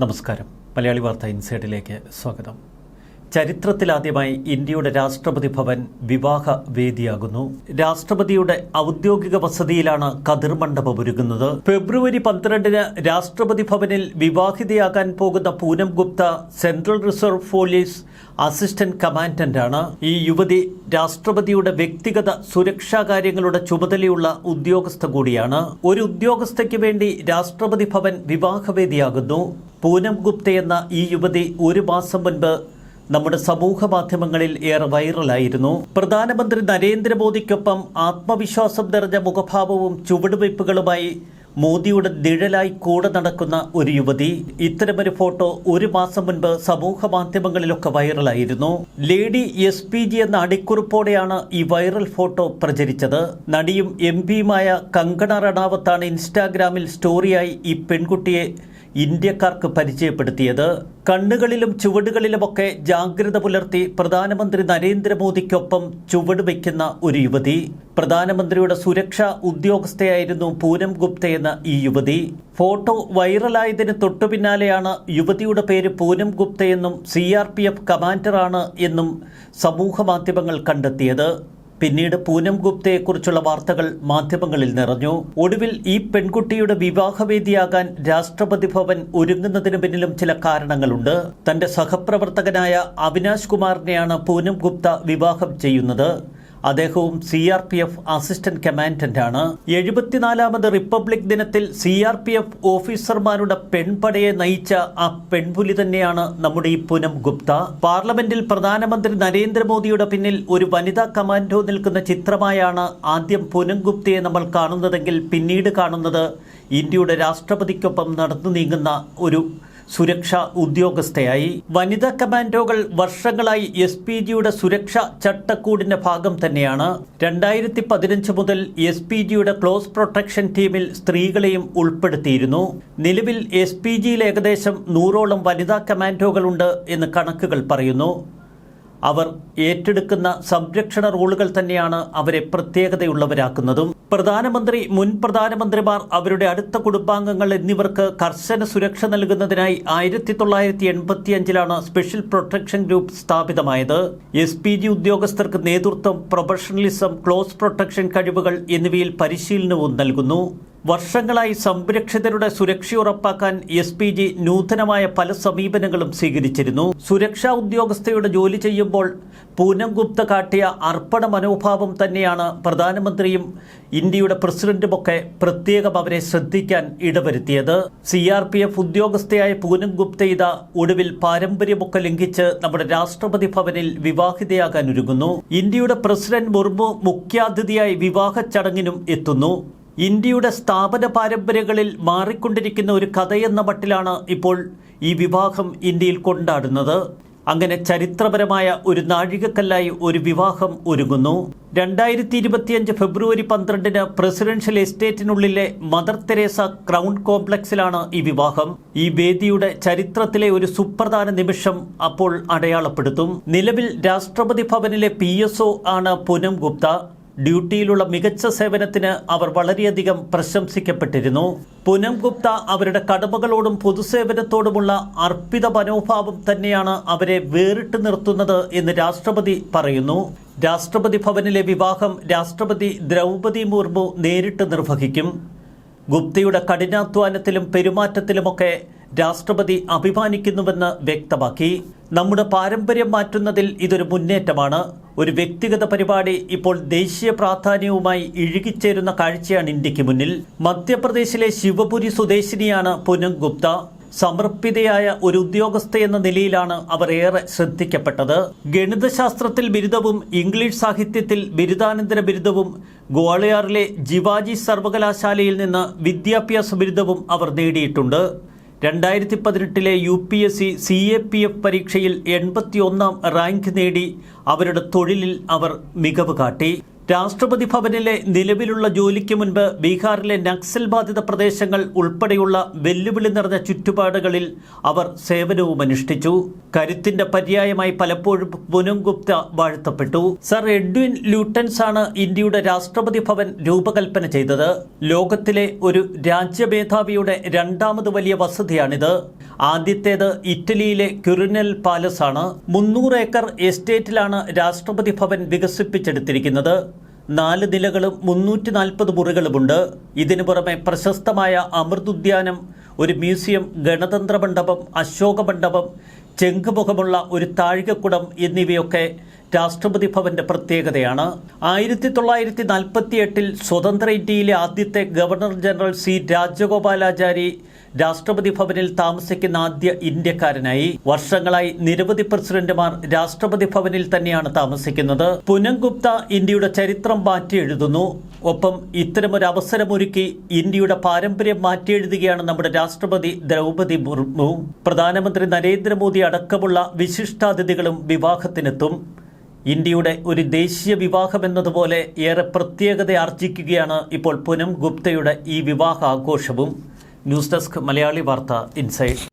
നമസ്കാരം. മലയാളി വാർത്ത ഇൻസൈഡിലേക്ക് സ്വാഗതം. ചരിത്രത്തിലാദ്യമായി ഇന്ത്യയുടെ രാഷ്ട്രപതി ഭവൻ വിവാഹ വേദിയാകുന്നു. രാഷ്ട്രപതിയുടെ ഔദ്യോഗിക വസതിയിലാണ് കതിർ മണ്ഡപം ഒരുങ്ങുന്നത്. ഫെബ്രുവരി പന്ത്രണ്ടിന് രാഷ്ട്രപതി ഭവനിൽ വിവാഹിതയാകാൻ പോകുന്ന Poonam Gupta central reserve police assistant കമാൻഡന്റാണ്. ഈ യുവതി രാഷ്ട്രപതിയുടെ വ്യക്തിഗത സുരക്ഷാ കാര്യങ്ങളുടെ ചുമതലയുള്ള ഉദ്യോഗസ്ഥ കൂടിയാണ്. ഒരു ഉദ്യോഗസ്ഥയ്ക്ക് വേണ്ടി രാഷ്ട്രപതി ഭവൻ വിവാഹവേദിയാകുന്നു പൂനം ഗുപ്ത എന്ന ഈ യുവതി ഒരു മാസം മുൻപ് നമ്മുടെ സമൂഹ മാധ്യമങ്ങളിൽ ഏറെ വൈറലായിരുന്നു. പ്രധാനമന്ത്രി നരേന്ദ്രമോദിക്കൊപ്പം ആത്മവിശ്വാസം നിറഞ്ഞ മുഖഭാവവും ചുവടുവയ്പ്പുകളുമായി മോദിയുടെ നിഴലായി കൂടെ നടക്കുന്ന ഒരു യുവതി. ഇത്തരമൊരു ഫോട്ടോ ഒരു മാസം മുൻപ് സമൂഹ മാധ്യമങ്ങളിലൊക്കെ വൈറലായിരുന്നു. ലേഡി എസ് പി ജി എന്ന അടിക്കുറിപ്പോടെയാണ് ഈ വൈറൽ ഫോട്ടോ പ്രചരിച്ചത്. നടിയും എം പിയുമായ കങ്കണ റണാവത്താണ് ഇൻസ്റ്റാഗ്രാമിൽ സ്റ്റോറിയായി ഈ പെൺകുട്ടിയെ ഇന്ത്യക്കാർക്ക് പരിചയപ്പെടുത്തിയത് കണ്ണുകളിലും ചുവടുകളിലുമൊക്കെ ജാഗ്രത പുലർത്തി പ്രധാനമന്ത്രി നരേന്ദ്രമോദിക്കൊപ്പം ചുവട് വയ്ക്കുന്ന ഒരു യുവതി. പ്രധാനമന്ത്രിയുടെ സുരക്ഷാ ഉദ്യോഗസ്ഥയായിരുന്നു പൂനം ഗുപ്തയെന്ന ഈ യുവതി. ഫോട്ടോ വൈറലായതിന് തൊട്ടു പിന്നാലെയാണ് യുവതിയുടെ പേര് പൂനം ഗുപ്തയെന്നും സി ആർ പി എഫ് കമാൻഡറാണ് എന്നും സമൂഹ മാധ്യമങ്ങൾ കണ്ടെത്തിയത്. പിന്നീട് പൂനം ഗുപ്തയെക്കുറിച്ചുള്ള വാർത്തകൾ മാധ്യമങ്ങളിൽ നിറഞ്ഞു. ഒടുവിൽ ഈ പെൺകുട്ടിയുടെ വിവാഹവേദിയാകാൻ രാഷ്ട്രപതി ഭവൻ ഒരുങ്ങുന്നതിന് പിന്നിലും ചില കാരണങ്ങളുണ്ട്. തന്റെ സഹപ്രവർത്തകനായ അവിനാശ് കുമാറിനെയാണ് പൂനം ഗുപ്ത വിവാഹം ചെയ്യുന്നത്. അദ്ദേഹവും C R P F assistant കമാൻഡന്റാണ് എഴുപത്തിനാലാമത് റിപ്പബ്ലിക് ദിനത്തിൽ സി ആർ പി എഫ് ഓഫീസർമാരുടെ പെൺപടയെ നയിച്ച ആ പെൺപുലി തന്നെയാണ് നമ്മുടെ ഈ പൂനം ഗുപ്ത. പാർലമെന്റിൽ പ്രധാനമന്ത്രി നരേന്ദ്രമോദിയുടെ പിന്നിൽ ഒരു വനിതാ കമാൻഡോ നിൽക്കുന്ന ചിത്രമായാണ് ആദ്യം പൂനം ഗുപ്തയെ നമ്മൾ കാണുന്നതെങ്കിൽ പിന്നീട് കാണുന്നത് ഇന്ത്യയുടെ രാഷ്ട്രപതിക്കൊപ്പം നടന്നു നീങ്ങുന്ന ഒരു സുരക്ഷാ ഉദ്യോഗസ്ഥയായി. വനിതാ കമാൻഡോകൾ വർഷങ്ങളായി എസ് പി ജിയുടെ സുരക്ഷാ ചട്ടക്കൂടിന്റെ ഭാഗം തന്നെയാണ്. രണ്ടായിരത്തി പതിനഞ്ച് മുതൽ എസ് പി ജിയുടെ ക്ലോസ് പ്രൊട്ടക്ഷൻ ടീമിൽ സ്ത്രീകളെയും ഉൾപ്പെടുത്തിയിരുന്നു. നിലവിൽ എസ് പി ജിയിൽ ഏകദേശം നൂറോളം വനിതാ കമാൻഡോകളുണ്ട് എന്ന് കണക്കുകൾ പറയുന്നു. അവർ ഏറ്റെടുക്കുന്ന സംരക്ഷണ റോളുകൾ തന്നെയാണ് അവരെ പ്രത്യേകതയുള്ളവരാക്കുന്നതും. പ്രധാനമന്ത്രി മുൻ പ്രധാനമന്ത്രിമാർ അവരുടെ അടുത്ത കുടുംബാംഗങ്ങൾ എന്നിവർക്ക് കർശന സുരക്ഷ നൽകുന്നതിനായി ആയിരത്തി തൊള്ളായിരത്തി എൺപത്തിയഞ്ചിലാണ് സ്പെഷ്യൽ പ്രൊട്ടക്ഷൻ ഗ്രൂപ്പ് സ്ഥാപിതമായത്. എസ് പി ജി ഉദ്യോഗസ്ഥർക്ക് നേതൃത്വം പ്രൊഫഷണലിസം ക്ലോസ് പ്രൊട്ടക്ഷൻ കഴിവുകൾ എന്നിവയിൽ പരിശീലനവും നൽകുന്നു. വർഷങ്ങളായി സംരക്ഷിതരുടെ സുരക്ഷ ഉറപ്പാക്കാൻ എസ് പി ജി നൂതനമായ പല സമീപനങ്ങളും സ്വീകരിച്ചിരുന്നു. സുരക്ഷാ ഉദ്യോഗസ്ഥയുടെ ജോലി ചെയ്യുമ്പോൾ പൂനം ഗുപ്ത കാട്ടിയ അർപ്പണ മനോഭാവം തന്നെയാണ് പ്രധാനമന്ത്രിയും ഇന്ത്യയുടെ പ്രസിഡന്റുമൊക്കെ പ്രത്യേകം അവരെ ശ്രദ്ധിക്കാൻ ഇടവരുത്തിയത്. സി ആർ പി എഫ് ഉദ്യോഗസ്ഥയായ പൂനം ഗുപ്ത ഇത ഒടുവിൽ പാരമ്പര്യമൊക്കെ ലംഘിച്ച് നമ്മുടെ രാഷ്ട്രപതി ഭവനിൽ വിവാഹിതയാകാൻ ഒരുങ്ങുന്നു ഇന്ത്യയുടെ പ്രസിഡന്റ് മുർമു മുഖ്യാതിഥിയായി വിവാഹ ചടങ്ങിനും എത്തുന്നു. ഇന്ത്യയുടെ സ്ഥാപന പാരമ്പര്യങ്ങളിൽ മാറിക്കൊണ്ടിരിക്കുന്ന ഒരു കഥയെന്ന മട്ടിലാണ് ഇപ്പോൾ ഈ വിവാഹം ഇന്ത്യയിൽ കൊണ്ടാടുന്നത്. അങ്ങനെ ചരിത്രപരമായ ഒരു നാഴികക്കല്ലായി ഒരു വിവാഹം ഒരുങ്ങുന്നു. രണ്ടായിരത്തി ഇരുപത്തിയഞ്ച് ഫെബ്രുവരി പന്ത്രണ്ടിന് പ്രസിഡൻഷ്യൽ എസ്റ്റേറ്റിനുള്ളിലെ മദർ തെരേസ ക്രൗൺ കോംപ്ലക്സിലാണ് ഈ വിവാഹം. ഈ വേദിയുടെ ചരിത്രത്തിലെ ഒരു സുപ്രധാന നിമിഷം അപ്പോൾ അടയാളപ്പെടുത്തും. നിലവിൽ രാഷ്ട്രപതി ഭവനിലെ പി ആണ് പൂനം ഗുപ്ത. ഡ്യൂട്ടിയിലുള്ള മികച്ച സേവനത്തിന് അവർ വളരെയധികം പ്രശംസിക്കപ്പെട്ടിരുന്നു. പൂനം ഗുപ്ത അവരുടെ കടമകളോടും പൊതുസേവനത്തോടുമുള്ള അർപ്പിത മനോഭാവം തന്നെയാണ് അവരെ വേറിട്ട് നിർത്തുന്നത് എന്ന് രാഷ്ട്രപതി പറയുന്നു. രാഷ്ട്രപതി ഭവനിലെ വിവാഹം രാഷ്ട്രപതി ദ്രൗപതി മുർമു നേരിട്ട് നിർവഹിക്കും. ഗുപ്തയുടെ കഠിനാധ്വാനത്തിലും പെരുമാറ്റത്തിലുമൊക്കെ രാഷ്ട്രപതി അഭിമാനിക്കുന്നുവെന്ന് വ്യക്തമാക്കി. നമ്മുടെ പാരമ്പര്യം മാറ്റുന്നതിൽ ഇതൊരു മുന്നേറ്റമാണ്. ഒരു വ്യക്തിഗത പരിപാടി ഇപ്പോൾ ദേശീയ പ്രാധാന്യവുമായി ഇഴുകിച്ചേരുന്ന കാഴ്ചയാണ് ഇന്ത്യയ്ക്ക് മുന്നിൽ. മധ്യപ്രദേശിലെ ശിവപുരി സ്വദേശിനിയാണ് പുനം ഗുപ്ത. സമർപ്പിതയായ ഒരു ഉദ്യോഗസ്ഥ എന്ന നിലയിലാണ് അവർ ഏറെ ശ്രദ്ധിക്കപ്പെട്ടത്. ഗണിതശാസ്ത്രത്തിൽ ബിരുദവും ഇംഗ്ലീഷ് സാഹിത്യത്തിൽ ബിരുദാനന്തര ബിരുദവും ഗ്വാളിയാറിലെ ജിവാജി സർവകലാശാലയിൽ നിന്ന് വിദ്യാഭ്യാസ ബിരുദവും അവർ നേടിയിട്ടുണ്ട്. രണ്ടായിരത്തി പതിനെട്ടിലെ U P S C C A P F പരീക്ഷയിൽ എൺപത്തിയൊന്നാം റാങ്ക് നേടി അവരുടെ തൊഴിലിൽ അവർ മികവ് കാട്ടി. രാഷ്ട്രപതി ഭവനിലെ നിലവിലുള്ള ജോലിക്ക് മുൻപ് ബീഹാറിലെ നക്സൽ ബാധിത പ്രദേശങ്ങൾ ഉൾപ്പെടെയുള്ള വെല്ലുവിളി നിറഞ്ഞ ചുറ്റുപാടുകളിൽ അവർ സേവനവും അനുഷ്ഠിച്ചു. കരുത്തിന്റെ പര്യായമായി പലപ്പോഴും പുനം ഗുപ്ത വാഴ്ത്തപ്പെട്ടു. സർ എഡ്വിൻ ലൂട്ടൻസ് ആണ് ഇന്ത്യയുടെ രാഷ്ട്രപതി ഭവൻ രൂപകൽപ്പന ചെയ്തത്. ലോകത്തിലെ ഒരു രാജ്യമേധാവിയുടെ രണ്ടാമത് വലിയ വസതിയാണിത്. ആദ്യത്തേത് ഇറ്റലിയിലെ ക്യുറിനൽ പാലസ് ആണ് മുന്നൂറ് ഏക്കർ എസ്റ്റേറ്റിലാണ് രാഷ്ട്രപതി ഭവൻ വികസിപ്പിച്ചെടുത്തിരിക്കുന്നത്. നാല് നിലകളും മുന്നൂറ്റി നാൽപ്പത് മുറികളുമുണ്ട്. ഇതിനു പുറമെ പ്രശസ്തമായ അമൃതുദ്യാനം ഒരു മ്യൂസിയം ഗണതന്ത്ര മണ്ഡപം അശോക മണ്ഡപം ചെങ്കുമുഖമുള്ള ഒരു താഴികക്കുടം എന്നിവയൊക്കെ രാഷ്ട്രപതി ഭവന്റെ പ്രത്യേകതയാണ്. ആയിരത്തി തൊള്ളായിരത്തി നാൽപ്പത്തി എട്ടിൽ സ്വതന്ത്ര ഇന്ത്യയിലെ ആദ്യത്തെ ഗവർണർ ജനറൽ സി രാജഗോപാലാചാരി രാഷ്ട്രപതി ഭവനിൽ താമസിക്കുന്ന ആദ്യ ഇന്ത്യക്കാരനായി. വർഷങ്ങളായി നിരവധി പ്രസിഡന്റുമാർ രാഷ്ട്രപതി ഭവനിൽ തന്നെയാണ് താമസിക്കുന്നത്. പുനംഗുപ്ത ഇന്ത്യയുടെ ചരിത്രം മാറ്റി എഴുതുന്നു. ഒപ്പം ഇത്തരമൊരു അവസരമൊരുക്കി ഇന്ത്യയുടെ പാരമ്പര്യം മാറ്റിയെഴുതുകയാണ് നമ്മുടെ രാഷ്ട്രപതി ദ്രൗപദി മുർമു. പ്രധാനമന്ത്രി നരേന്ദ്രമോദി അടക്കമുള്ള വിശിഷ്ടാതിഥികളും വിവാഹത്തിനെത്തും. ഇന്ത്യയുടെ ഒരു ദേശീയ വിവാഹം എന്നതുപോലെ ഏറെ പ്രത്യേകത ആർജിക്കുകയാണ് ഇപ്പോൾ പുനം ഗുപ്തയുടെ ഈ വിവാഹ ആഘോഷവും ന്യൂസ് ഡെസ്ക് മലയാളി വാർത്ത ഇൻസൈഡ്